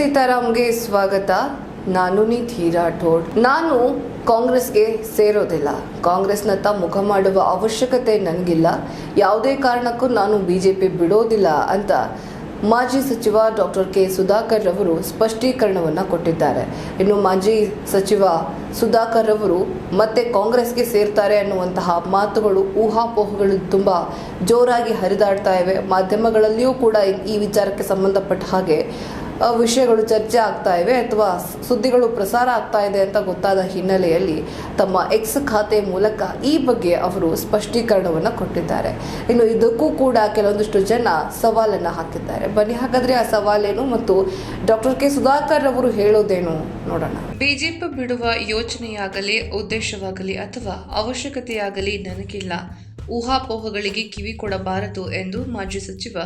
ಸೀತಾರಾಮ್ಗೆ ಸ್ವಾಗತ. ನಾನು ನಿಧಿ ರಾಠೋಡ್ ನಾನು ಕಾಂಗ್ರೆಸ್ಗೆ ಸೇರೋದಿಲ್ಲ. ಕಾಂಗ್ರೆಸ್ನತ್ತ ಮುಖ ಮಾಡುವ ಅವಶ್ಯಕತೆ ನನಗಿಲ್ಲ ಯಾವುದೇ ಕಾರಣಕ್ಕೂ ನಾನು ಬಿಜೆಪಿ ಬಿಡೋದಿಲ್ಲ ಅಂತ ಮಾಜಿ ಸಚಿವ ಡಾಕ್ಟರ್ ಕೆ ಸುಧಾಕರ್ ರವರು ಸ್ಪಷ್ಟೀಕರಣವನ್ನು ಕೊಟ್ಟಿದ್ದಾರೆ. ಇನ್ನು ಮಾಜಿ ಸಚಿವ ಸುಧಾಕರ್ ರವರು ಮತ್ತೆ ಕಾಂಗ್ರೆಸ್ಗೆ ಸೇರ್ತಾರೆ ಅನ್ನುವಂತಹ ಮಾತುಗಳು, ಊಹಾಪೋಹಗಳು ತುಂಬ ಜೋರಾಗಿ ಹರಿದಾಡ್ತಾ ಇವೆ. ಮಾಧ್ಯಮಗಳಲ್ಲಿಯೂ ಕೂಡ ಈ ವಿಚಾರಕ್ಕೆ ಸಂಬಂಧಪಟ್ಟ ಹಾಗೆ ವಿಷಯಗಳು ಚರ್ಚೆ ಆಗ್ತಾ ಇವೆ ಅಥವಾ ಸುದ್ದಿಗಳು ಪ್ರಸಾರ ಆಗ್ತಾ ಇದೆ ಅಂತ ಗೊತ್ತಾದ ಹಿನ್ನೆಲೆಯಲ್ಲಿ ತಮ್ಮ ಎಕ್ಸ್ ಖಾತೆ ಮೂಲಕ ಈ ಬಗ್ಗೆ ಅವರು ಸ್ಪಷ್ಟೀಕರಣವನ್ನು ಕೊಟ್ಟಿದ್ದಾರೆ. ಇನ್ನು ಇದಕ್ಕೂ ಕೂಡ ಕೆಲವೊಂದಿಷ್ಟು ಜನ ಸವಾಲನ್ನು ಹಾಕಿದ್ದಾರೆ. ಬನ್ನಿ, ಹಾಗಾದ್ರೆ ಆ ಸವಾಲೇನು ಮತ್ತು ಡಾಕ್ಟರ್ ಕೆ ಸುಧಾಕರ್ ಅವರು ಹೇಳೋದೇನು ನೋಡೋಣ. ಬಿಜೆಪಿ ಬಿಡುವ ಯೋಚನೆಯಾಗಲಿ, ಉದ್ದೇಶವಾಗಲಿ ಅಥವಾ ಅವಶ್ಯಕತೆಯಾಗಲಿ ನನಗಿಲ್ಲ. ಊಹಾಪೋಹಗಳಿಗೆ ಕಿವಿ ಕೊಡಬಾರದು ಎಂದು ಮಾಜಿ ಸಚಿವ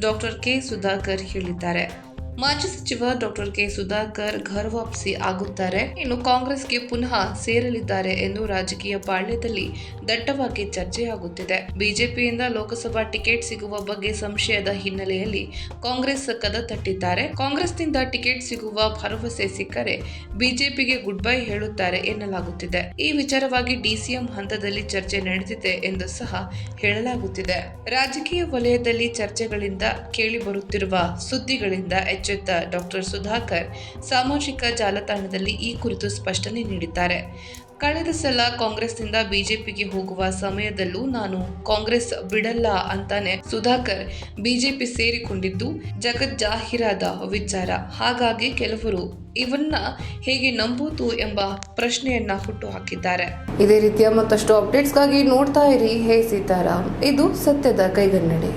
ಡಾಕ್ಟರ್ ಕೆ ಸುಧಾಕರ್ ಹೇಳಿದ್ದಾರೆ. ಮಾಜಿ ಸಚಿವ ಡಾಕ್ಟರ್ ಕೆ ಸುಧಾಕರ್ ಘರ್ ವಾಪಸಿ ಆಗುತ್ತಾರೆ. ಇನ್ನು ಕಾಂಗ್ರೆಸ್ಗೆ ಪುನಃ ಸೇರಲಿದ್ದಾರೆ ಎಂದು ರಾಜಕೀಯ ಪಾಳ್ಯದಲ್ಲಿ ದಟ್ಟವಾಗಿ ಚರ್ಚೆಯಾಗುತ್ತಿದೆ. ಬಿಜೆಪಿಯಿಂದ ಲೋಕಸಭಾ ಟಿಕೆಟ್ ಸಿಗುವ ಬಗ್ಗೆ ಸಂಶಯದ ಹಿನ್ನೆಲೆಯಲ್ಲಿ ಕಾಂಗ್ರೆಸ್ ಕದ ತಟ್ಟಿದ್ದಾರೆ. ಕಾಂಗ್ರೆಸ್ನಿಂದ ಟಿಕೆಟ್ ಸಿಗುವ ಭರವಸೆ ಸಿಕ್ಕರೆ ಬಿಜೆಪಿಗೆ ಗುಡ್ ಬೈ ಹೇಳುತ್ತಾರೆ ಎನ್ನಲಾಗುತ್ತಿದೆ. ಈ ವಿಚಾರವಾಗಿ ಡಿಸಿಎಂ ಹಂತದಲ್ಲಿ ಚರ್ಚೆ ನಡೆದಿದೆ ಎಂದು ಸಹ ಹೇಳಲಾಗುತ್ತಿದೆ. ರಾಜಕೀಯ ವಲಯದಲ್ಲಿ ಚರ್ಚೆಗಳಿಂದ ಕೇಳಿಬರುತ್ತಿರುವ ಸುದ್ದಿಗಳಿಂದ ಎಚ್ಚೆತ್ತ ಡಾಕ್ಟರ್ ಸುಧಾಕರ್ ಸಾಮಾಜಿಕ ಜಾಲತಾಣದಲ್ಲಿ ಈ ಕುರಿತು ಸ್ಪಷ್ಟನೆ ನೀಡಿದ್ದಾರೆ. ಕಳೆದ ಸಲ ಕಾಂಗ್ರೆಸ್ನಿಂದ ಬಿಜೆಪಿಗೆ ಹೋಗುವ ಸಮಯದಲ್ಲೂ ನಾನು ಕಾಂಗ್ರೆಸ್ ಬಿಡಲ್ಲ ಅಂತಾನೆ ಸುಧಾಕರ್ ಬಿಜೆಪಿ ಸೇರಿಕೊಂಡಿದ್ದು ಜಗಜ್ಜಾಹೀರಾದ ವಿಚಾರ. ಹಾಗಾಗಿ ಕೆಲವರು ಇವನ್ನ ಹೇಗೆ ನಂಬುವುದು ಎಂಬ ಪ್ರಶ್ನೆಯನ್ನ ಹುಟ್ಟು ಹಾಕಿದ್ದಾರೆ ಇದೇ ರೀತಿಯ ಮತ್ತಷ್ಟು ಅಪ್ಡೇಟ್ಸ್ಗಾಗಿ ನೋಡ್ತಾ ಇರಿ, ಹೇ ಸೀತಾರಾಮ್. ಇದು ಸತ್ಯದ ಕೈಗನ್ನಡಿ.